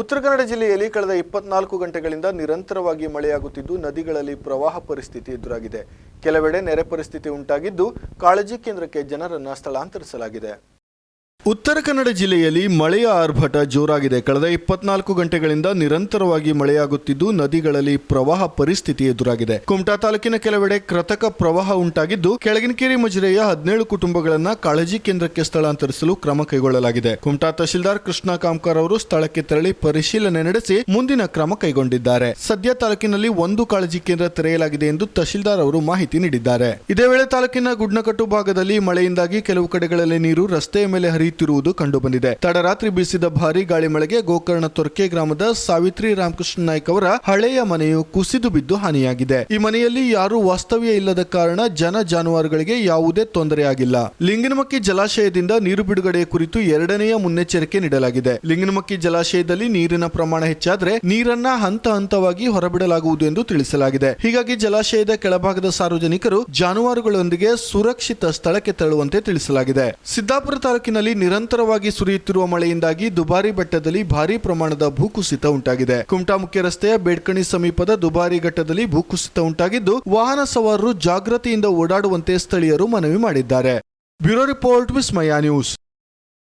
ಉತ್ತರ ಕನ್ನಡ ಜಿಲ್ಲೆಯಲ್ಲಿ ಕಳೆದ ಇಪ್ಪತ್ನಾಲ್ಕು ಗಂಟೆಗಳಿಂದ ನಿರಂತರವಾಗಿ ಮಳೆಯಾಗುತ್ತಿದ್ದು, ನದಿಗಳಲ್ಲಿ ಪ್ರವಾಹ ಪರಿಸ್ಥಿತಿ ಎದುರಾಗಿದೆ. ಕೆಲವೆಡೆ ನೆರೆ ಪರಿಸ್ಥಿತಿ ಉಂಟಾಗಿದ್ದು, ಕಾಳಜಿ ಕೇಂದ್ರಕ್ಕೆ ಜನರನ್ನು ಸ್ಥಳಾಂತರಿಸಲಾಗಿದೆ. ಉತ್ತರ ಕನ್ನಡ ಜಿಲ್ಲೆಯಲ್ಲಿ ಮಳೆಯ ಆರ್ಭಟ ಜೋರಾಗಿದೆ. ಕಳೆದ ಇಪ್ಪತ್ನಾಲ್ಕು ಗಂಟೆಗಳಿಂದ ನಿರಂತರವಾಗಿ ಮಳೆಯಾಗುತ್ತಿದ್ದು, ನದಿಗಳಲ್ಲಿ ಪ್ರವಾಹ ಪರಿಸ್ಥಿತಿ ಎದುರಾಗಿದೆ. ಕುಮಟಾ ತಾಲೂಕಿನ ಕೆಲವೆಡೆ ಕೃತಕ ಪ್ರವಾಹ ಉಂಟಾಗಿದ್ದು ಕೆಳಗಿನಕೇರಿ ಮಜರೆಯ ಹದಿನೇಳು ಕುಟುಂಬಗಳನ್ನ ಕಾಳಜಿ ಕೇಂದ್ರಕ್ಕೆ ಸ್ಥಳಾಂತರಿಸಲು ಕ್ರಮ ಕೈಗೊಳ್ಳಲಾಗಿದೆ. ಕುಮಟಾ ತಹಶೀಲ್ದಾರ್ ಕೃಷ್ಣ ಕಾಮ್ಕರ್ ಅವರು ಸ್ಥಳಕ್ಕೆ ತೆರಳಿ ಪರಿಶೀಲನೆ ನಡೆಸಿ ಮುಂದಿನ ಕ್ರಮ ಕೈಗೊಂಡಿದ್ದಾರೆ. ಸದ್ಯ ತಾಲೂಕಿನಲ್ಲಿ ಒಂದು ಕಾಳಜಿ ಕೇಂದ್ರ ತೆರೆಯಲಾಗಿದೆ ಎಂದು ತಹಶೀಲ್ದಾರ್ ಅವರು ಮಾಹಿತಿ ನೀಡಿದ್ದಾರೆ. ಇದೇ ವೇಳೆ ತಾಲೂಕಿನ ಗುಡ್ನಕಟ್ಟು ಭಾಗದಲ್ಲಿ ಮಳೆಯಿಂದಾಗಿ ಕೆಲವು ಕಡೆಗಳಲ್ಲಿ ನೀರು ರಸ್ತೆಯ ಮೇಲೆ ಹರಿಯುತ್ತಿರುವುದು ಕಂಡುಬಂದಿದೆ. ತಡರಾತ್ರಿ ಬೀಸಿದ ಭಾರಿ ಗಾಳಿ ಮಳೆಗೆ ಗೋಕರ್ಣ ತೊರ್ಕೆ ಗ್ರಾಮದ ಸಾವಿತ್ರಿ ರಾಮಕೃಷ್ಣ ನಾಯ್ಕ ಅವರ ಹಳೆಯ ಮನೆಯು ಕುಸಿದು ಬಿದ್ದು ಹಾನಿಯಾಗಿದೆ. ಈ ಮನೆಯಲ್ಲಿ ಯಾರೂ ವಾಸ್ತವ್ಯ ಇಲ್ಲದ ಕಾರಣ ಜನ ಜಾನುವಾರುಗಳಿಗೆ ಯಾವುದೇ ತೊಂದರೆಯಾಗಿಲ್ಲ ಲಿಂಗನಮಕ್ಕಿ ಜಲಾಶಯದಿಂದ ನೀರು ಬಿಡುಗಡೆ ಕುರಿತು ಎರಡನೆಯ ಮುನ್ನೆಚ್ಚರಿಕೆ ನೀಡಲಾಗಿದೆ. ಲಿಂಗನಮಕ್ಕಿ ಜಲಾಶಯದಲ್ಲಿ ನೀರಿನ ಪ್ರಮಾಣ ಹೆಚ್ಚಾದರೆ ನೀರನ್ನ ಹಂತ ಹಂತವಾಗಿ ಹೊರಬಿಡಲಾಗುವುದು ಎಂದು ತಿಳಿಸಲಾಗಿದೆ. ಹೀಗಾಗಿ ಜಲಾಶಯದ ಕೆಳಭಾಗದ ಸಾರ್ವಜನಿಕರು ಜಾನುವಾರುಗಳೊಂದಿಗೆ ಸುರಕ್ಷಿತ ಸ್ಥಳಕ್ಕೆ ತೆರಳುವಂತೆ ತಿಳಿಸಲಾಗಿದೆ. ಸಿದ್ದಾಪುರ ತಾಲೂಕಿನಲ್ಲಿ ನಿರಂತರವಾಗಿ ಸುರಿಯುತ್ತಿರುವ ಮಳೆಯಿಂದಾಗಿ ದುಬಾರಿ ಬೆಟ್ಟದಲ್ಲಿ ಭಾರೀ ಪ್ರಮಾಣದ ಭೂಕುಸಿತ ಉಂಟಾಗಿದೆ. ಕುಮಟಾ ಮುಖ್ಯ ರಸ್ತೆಯ ಬೇಡ್ಕಣಿ ಸಮೀಪದ ದುಬಾರಿ ಘಟ್ಟದಲ್ಲಿ ಭೂಕುಸಿತ ಉಂಟಾಗಿದ್ದು, ವಾಹನ ಸವಾರರು ಜಾಗೃತಿಯಿಂದ ಓಡಾಡುವಂತೆ ಸ್ಥಳೀಯರು ಮನವಿ ಮಾಡಿದ್ದಾರೆ. Bureau report, Vismaya news.